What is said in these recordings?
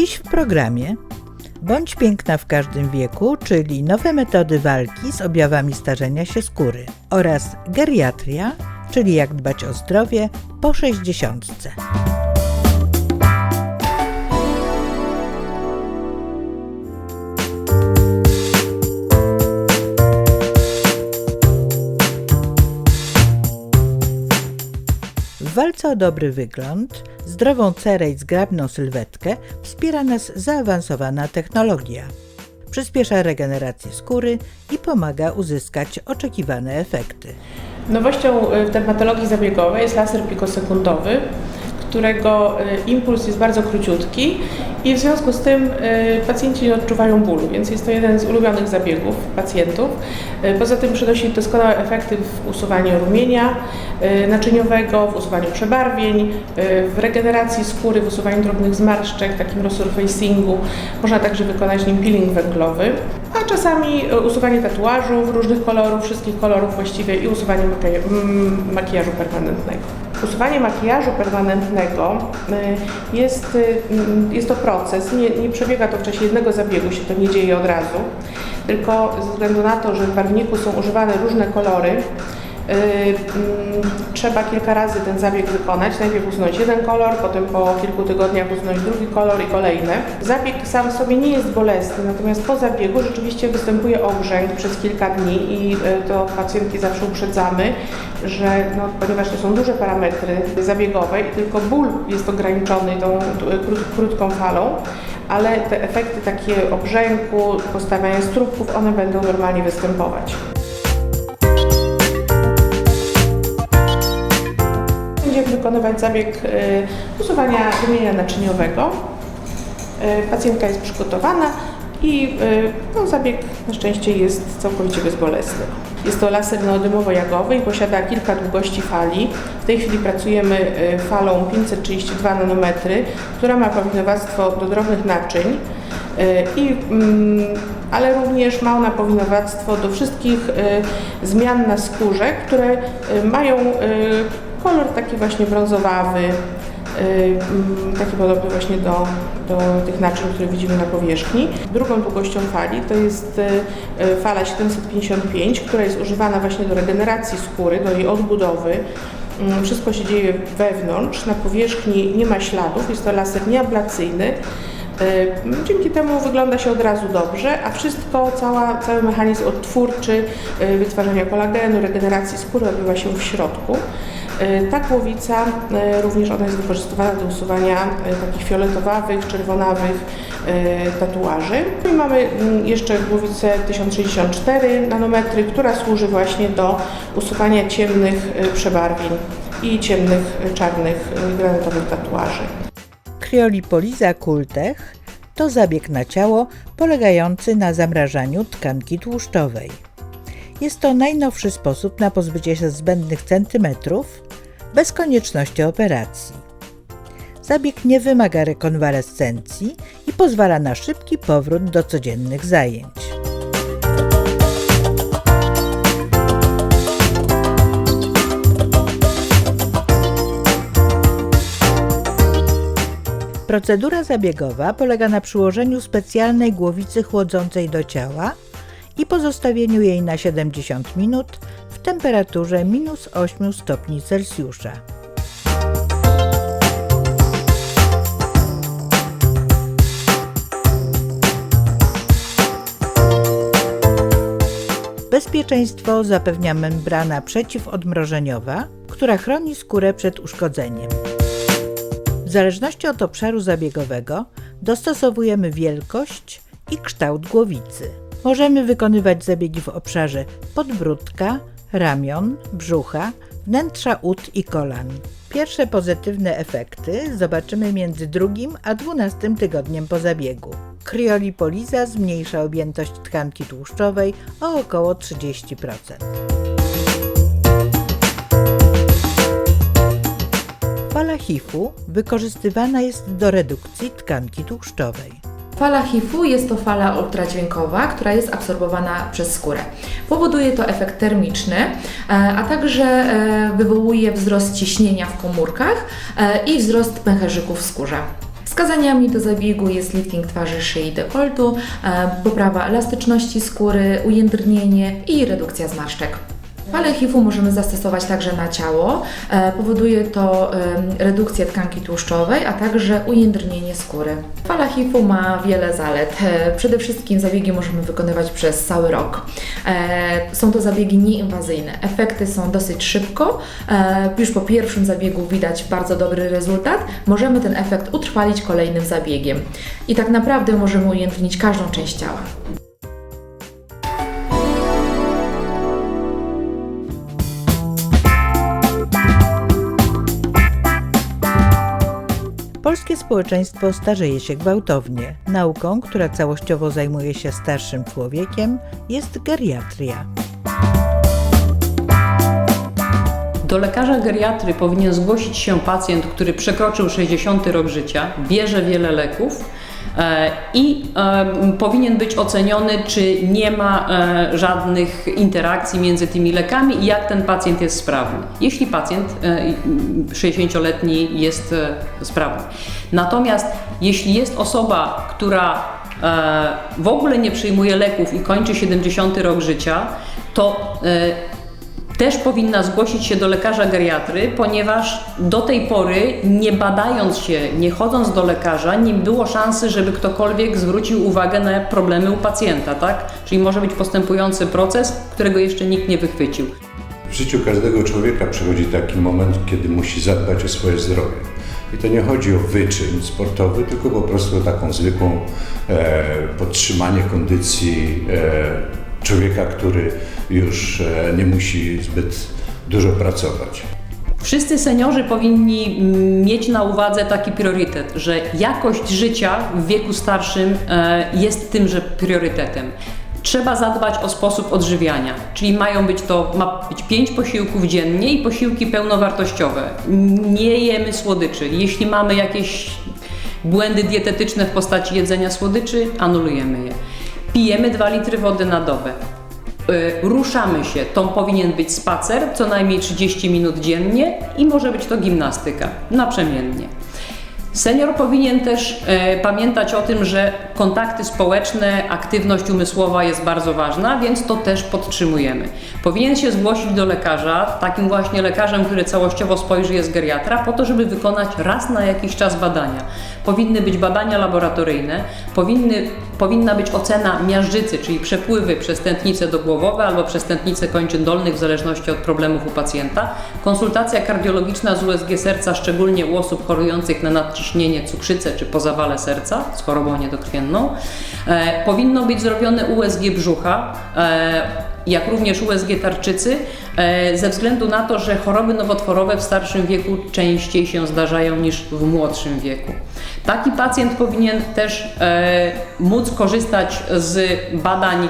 Dziś w programie Bądź piękna w każdym wieku, czyli nowe metody walki z objawami starzenia się skóry oraz geriatria, czyli jak dbać o zdrowie po 60. Walce o dobry wygląd, zdrową cerę i zgrabną sylwetkę wspiera nas zaawansowana technologia. Przyspiesza regenerację skóry i pomaga uzyskać oczekiwane efekty. Nowością y, w dermatologii zabiegowej jest laser pikosekundowy, którego y, impuls jest bardzo króciutki i w związku z tym y, pacjenci nie odczuwają bólu, więc jest to jeden z ulubionych zabiegów pacjentów. Poza tym przynosi doskonałe efekty w usuwaniu rumienia naczyniowego, w usuwaniu przebarwień, w regeneracji skóry, w usuwaniu drobnych zmarszczek, takim resurfacingu. Można także wykonać nim peeling węglowy, a czasami usuwanie tatuażów różnych kolorów, wszystkich kolorów właściwie i usuwanie makijażu permanentnego. Usuwanie makijażu permanentnego y, jest, y, jest to proces, nie, nie przebiega to w czasie jednego zabiegu, się to nie dzieje od razu, tylko ze względu na to, że w barwniku są używane różne kolory, mm, trzeba kilka razy ten zabieg wykonać. Najpierw usunąć jeden kolor, potem po kilku tygodniach usunąć drugi kolor i kolejne. Zabieg sam w sobie nie jest bolesny, natomiast po zabiegu rzeczywiście występuje obrzęk przez kilka dni i y, to pacjentki zawsze uprzedzamy, że no, ponieważ to są duże parametry zabiegowe i tylko ból jest ograniczony tą krótką falą, ale te efekty takie obrzęku, postawiania strupków, one będą normalnie występować. Wykonywać zabieg y, usuwania rumienia naczyniowego. Y, pacjentka jest przygotowana i y, no, zabieg na szczęście jest całkowicie bezbolesny. Jest to laser neodymowo-jagowy i posiada kilka długości fali. W tej chwili pracujemy falą 532 nanometry, która ma powinowactwo do drobnych naczyń. I, mm, ale również ma ona powinowactwo do wszystkich zmian na skórze, które mają Kolor taki właśnie brązowawy, y, mm, taki podobny właśnie do, do tych naczyń, które widzimy na powierzchni. Drugą długością fali to jest y, y, fala 755, która jest używana właśnie do regeneracji skóry, do jej odbudowy. Mm, wszystko się dzieje wewnątrz, na powierzchni nie ma śladów, jest to laser nieablacyjny. Dzięki temu wygląda się od razu dobrze, a wszystko, cała, cały mechanizm odtwórczy wytwarzania kolagenu, regeneracji skóry odbywa się w środku. E, ta głowica, e, również ona jest wykorzystywana do usuwania e, takich fioletowawych, czerwonawych tatuaży. I mamy mm, jeszcze głowicę 1064 nanometry, która służy właśnie do usuwania ciemnych przebarwień i ciemnych, czarnych, granatowych tatuaży. Kryolipoliza Kultech to zabieg na ciało polegający na zamrażaniu tkanki tłuszczowej. Jest to najnowszy sposób na pozbycie się zbędnych centymetrów bez konieczności operacji. Zabieg nie wymaga rekonwalescencji i pozwala na szybki powrót do codziennych zajęć. Procedura zabiegowa polega na przyłożeniu specjalnej głowicy chłodzącej do ciała i pozostawieniu jej na 70 minut temperaturze minus 8 stopni Celsjusza. Bezpieczeństwo zapewnia membrana przeciwodmrożeniowa, która chroni skórę przed uszkodzeniem. W zależności od obszaru zabiegowego dostosowujemy wielkość i kształt głowicy. Możemy wykonywać zabiegi w obszarze podbródka, ramion, brzucha, wnętrza ud i kolan. Pierwsze pozytywne efekty zobaczymy między drugim a dwunastym tygodniem po zabiegu. Kryolipoliza zmniejsza objętość tkanki tłuszczowej o około 30%. Fala HIF-u wykorzystywana jest do redukcji tkanki tłuszczowej. Fala HIF-u jest to fala ultradźwiękowa, która jest absorbowana przez skórę. Powoduje to efekt termiczny, e, a także e, wywołuje wzrost ciśnienia w komórkach e, i wzrost pęcherzyków w skórze. Wskazaniami do zabiegu jest lifting twarzy, szyi i dekoltu, poprawa elastyczności skóry, ujędrnienie i redukcja zmarszczek. Falę HIV-u możemy zastosować także na ciało. E, Powoduje to redukcję tkanki tłuszczowej, a także ujędrnienie skóry. Fala HIV-u ma wiele zalet. E, Przede wszystkim zabiegi możemy wykonywać przez cały rok. E, Są to zabiegi nieinwazyjne. Efekty są dosyć szybko. Już po pierwszym zabiegu widać bardzo dobry rezultat. Możemy ten efekt utrwalić kolejnym zabiegiem. I tak naprawdę możemy ujędrnić każdą część ciała. Polskie społeczeństwo starzeje się gwałtownie. Nauką, która całościowo zajmuje się starszym człowiekiem, jest geriatria. Do lekarza geriatry powinien zgłosić się pacjent, który przekroczył 60 rok życia, bierze wiele leków i e, powinien być oceniony, czy nie ma e, żadnych interakcji między tymi lekami i jak ten pacjent jest sprawny. Jeśli pacjent e, 60-letni jest e, sprawny. Natomiast jeśli jest osoba, która w ogóle nie przyjmuje leków i kończy 70 rok życia, to też powinna zgłosić się do lekarza geriatry, ponieważ do tej pory, nie badając się, nie chodząc do lekarza, nie było szansy, żeby ktokolwiek zwrócił uwagę na problemy u pacjenta, tak? Czyli może być postępujący proces, którego jeszcze nikt nie wychwycił. W życiu każdego człowieka przychodzi taki moment, kiedy musi zadbać o swoje zdrowie. I to nie chodzi o wyczyn sportowy, tylko po prostu o taką zwykłą e, podtrzymanie kondycji e, człowieka, który już e, nie musi zbyt dużo pracować. Wszyscy seniorzy powinni mm, mieć na uwadze taki priorytet, że jakość życia w wieku starszym e, jest tymże priorytetem. Trzeba zadbać o sposób odżywiania, czyli mają być to, ma być pięć posiłków dziennie i posiłki pełnowartościowe. Nie jemy słodyczy. Jeśli mamy jakieś błędy dietetyczne w postaci jedzenia słodyczy, anulujemy je. Pijemy 2 litry wody na dobę. Y, ruszamy się. To powinien być spacer, co najmniej 30 minut dziennie i może być to gimnastyka, naprzemiennie. Senior powinien też e, pamiętać o tym, że kontakty społeczne, aktywność umysłowa jest bardzo ważna, więc to też podtrzymujemy. Powinien się zgłosić do lekarza, takim właśnie lekarzem, który całościowo spojrzy, jest geriatra, po to, żeby wykonać raz na jakiś czas badania. Powinny być badania laboratoryjne, powinny, powinna być ocena miażdżycy, czyli przepływy przez tętnice dogłowowe albo przez tętnice kończyn dolnych, w zależności od problemów u pacjenta, konsultacja kardiologiczna z USG serca, szczególnie u osób chorujących na nadciśnienie, cukrzycę czy pozawale serca z chorobą niedokrwienną. E, powinno być zrobione USG brzucha, e, jak również USG tarczycy, e, ze względu na to, że choroby nowotworowe w starszym wieku częściej się zdarzają niż w młodszym wieku. Taki pacjent powinien też e, móc korzystać z badań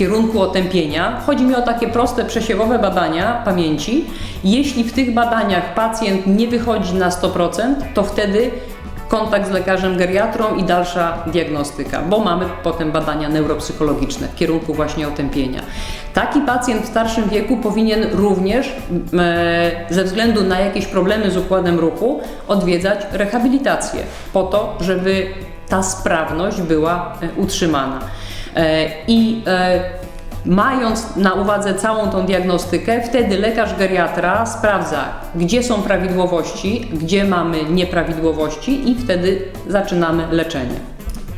kierunku otępienia. Chodzi mi o takie proste przesiewowe badania pamięci. Jeśli w tych badaniach pacjent nie wychodzi na 100%, to wtedy kontakt z lekarzem geriatrą i dalsza diagnostyka, bo mamy potem badania neuropsychologiczne w kierunku właśnie otępienia. Taki pacjent w starszym wieku powinien również e, ze względu na jakieś problemy z układem ruchu odwiedzać rehabilitację po to, żeby ta sprawność była e, utrzymana. E, I e, Mając na uwadze całą tą diagnostykę, wtedy lekarz geriatra sprawdza, gdzie są prawidłowości, gdzie mamy nieprawidłowości i wtedy zaczynamy leczenie.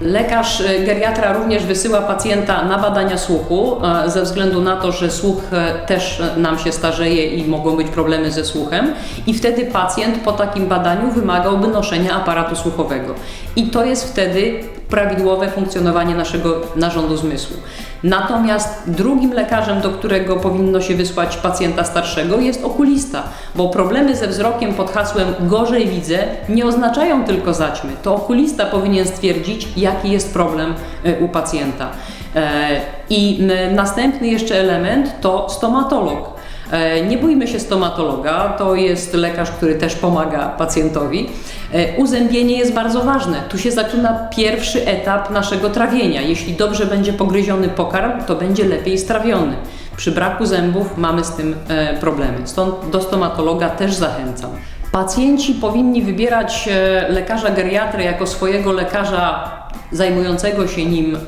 Lekarz e, geriatra również wysyła pacjenta na badania słuchu, ze względu na to, że słuch też nam się starzeje i mogą być problemy ze słuchem, i wtedy pacjent po takim badaniu wymagałby noszenia aparatu słuchowego. I to jest wtedy prawidłowe funkcjonowanie naszego narządu zmysłu. Natomiast drugim lekarzem, do którego powinno się wysłać pacjenta starszego, jest okulista, bo problemy ze wzrokiem pod hasłem gorzej widzę nie oznaczają tylko zaćmy. To okulista powinien stwierdzić, jaki jest problem e, u pacjenta. E, I następny jeszcze element to stomatolog. E, Nie bójmy się stomatologa, to jest lekarz, który też pomaga pacjentowi. E, Uzębienie jest bardzo ważne. Tu się zaczyna pierwszy etap naszego trawienia. Jeśli dobrze będzie pogryziony pokarm, to będzie lepiej strawiony. Przy braku zębów mamy z tym e, problemy. Stąd do stomatologa też zachęcam. Pacjenci powinni wybierać e, lekarza geriatry jako swojego lekarza zajmującego się nim e,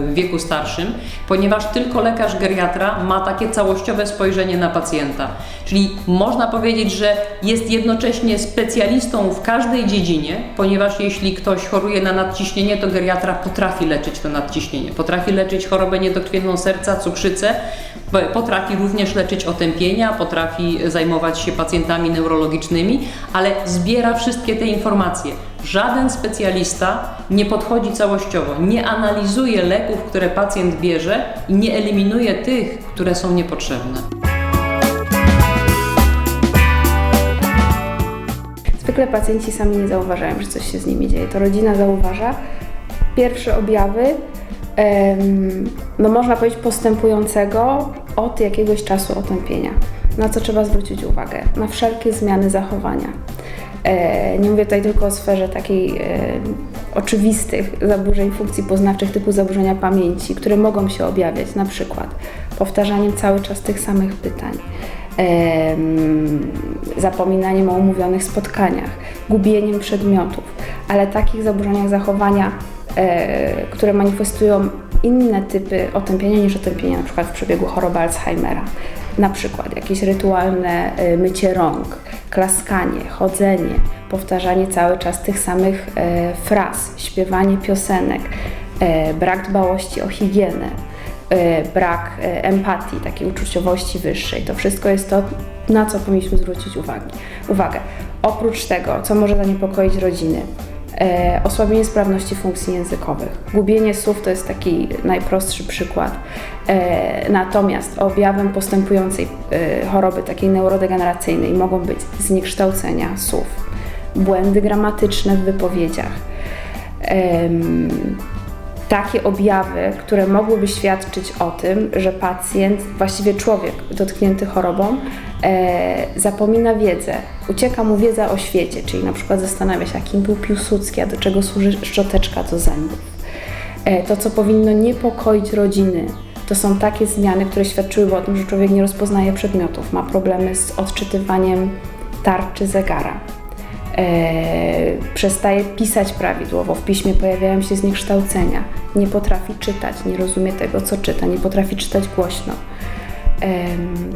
w wieku starszym, ponieważ tylko lekarz geriatra ma takie całościowe spojrzenie na pacjenta. Czyli można powiedzieć, że jest jednocześnie specjalistą w każdej dziedzinie, ponieważ jeśli ktoś choruje na nadciśnienie, to geriatra potrafi leczyć to nadciśnienie, potrafi leczyć chorobę niedokrwienną serca, cukrzycę, potrafi również leczyć otępienia, potrafi zajmować się pacjentami neurologicznymi, ale zbiera wszystkie te informacje. Żaden specjalista nie podchodzi całościowo, nie analizuje leków, które pacjent bierze i nie eliminuje tych, które są niepotrzebne. Zwykle pacjenci sami nie zauważają, że coś się z nimi dzieje. To rodzina zauważa. Pierwsze objawy, no można powiedzieć, postępującego od jakiegoś czasu otępienia. Na co trzeba zwrócić uwagę? Na wszelkie zmiany zachowania. E, nie mówię tutaj tylko o sferze takiej e, oczywistych zaburzeń funkcji poznawczych typu zaburzenia pamięci, które mogą się objawiać na przykład powtarzaniem cały czas tych samych pytań, em, zapominaniem o umówionych spotkaniach, gubieniem przedmiotów, ale takich zaburzeniach zachowania, e, które manifestują inne typy otępienia niż otępienia na przykład w przebiegu choroby Alzheimera. Na przykład jakieś rytualne e, mycie rąk, klaskanie, chodzenie, powtarzanie cały czas tych samych e, fraz, śpiewanie piosenek, e, brak dbałości o higienę, brak empatii, takiej uczuciowości wyższej. To wszystko jest to, na co powinniśmy zwrócić uwagi. uwagę. Oprócz tego, co może zaniepokoić rodziny, e, osłabienie sprawności funkcji językowych. Gubienie słów to jest taki najprostszy przykład. E, natomiast objawem postępującej e, choroby takiej neurodegeneracyjnej mogą być zniekształcenia słów, błędy gramatyczne w wypowiedziach. Takie objawy, które mogłyby świadczyć o tym, że pacjent, właściwie człowiek dotknięty chorobą, e, zapomina wiedzę, ucieka mu wiedza o świecie, czyli na przykład zastanawia się, jakim był Piłsudski, a do czego służy szczoteczka do zębów. E, to, co powinno niepokoić rodziny, to są takie zmiany, które świadczyłyby o tym, że człowiek nie rozpoznaje przedmiotów, ma problemy z odczytywaniem tarczy zegara przestaje pisać prawidłowo, w piśmie pojawiają się zniekształcenia, nie potrafi czytać, nie rozumie tego, co czyta, nie potrafi czytać głośno.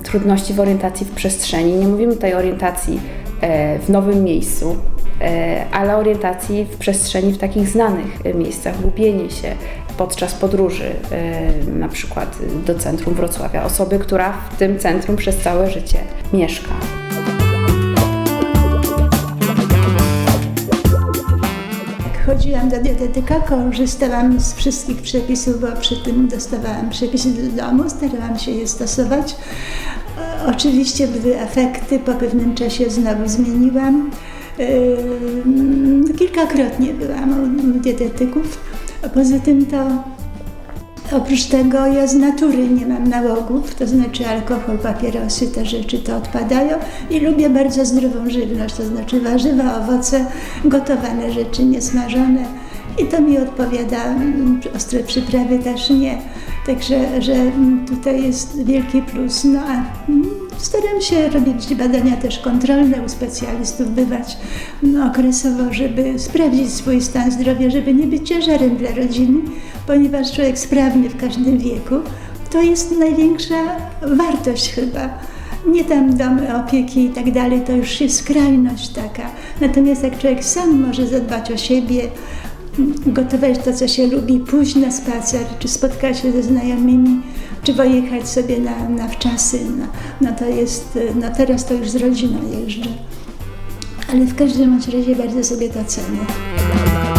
Trudności w orientacji w przestrzeni. Nie mówimy tutaj orientacji e, w nowym miejscu, e, ale orientacji w przestrzeni w takich znanych e, miejscach, gubienie się podczas podróży, e, na przykład do centrum Wrocławia, osoby, która w tym centrum przez całe życie mieszka. Chodziłam do dietetyka, korzystałam z wszystkich przepisów, bo przy tym dostawałam przepisy do domu, starałam się je stosować. E, Oczywiście były efekty, po pewnym czasie znowu zmieniłam. Yy, Kilkakrotnie byłam u dietetyków. A poza tym to Oprócz tego ja z natury nie mam nałogów, to znaczy alkohol, papierosy, te rzeczy to odpadają i lubię bardzo zdrową żywność, to znaczy warzywa, owoce, gotowane rzeczy, niesmażone i to mi odpowiada, mm, ostre przyprawy też nie. Także że mm, tutaj jest wielki plus. No a mm, staram się robić badania też kontrolne u specjalistów, bywać no, okresowo, żeby sprawdzić swój stan zdrowia, żeby nie być ciężarem dla rodziny, ponieważ człowiek sprawny w każdym wieku to jest największa wartość chyba. Nie tam domy opieki i tak dalej, to już jest skrajność taka. Natomiast jak człowiek sam może zadbać o siebie, gotować to, co się lubi, pójść na spacer, czy spotkać się ze znajomymi, czy pojechać sobie na, na wczasy, no, no to jest, no teraz to już z rodziną jeżdżę. Ale w każdym razie bardzo sobie to cenię.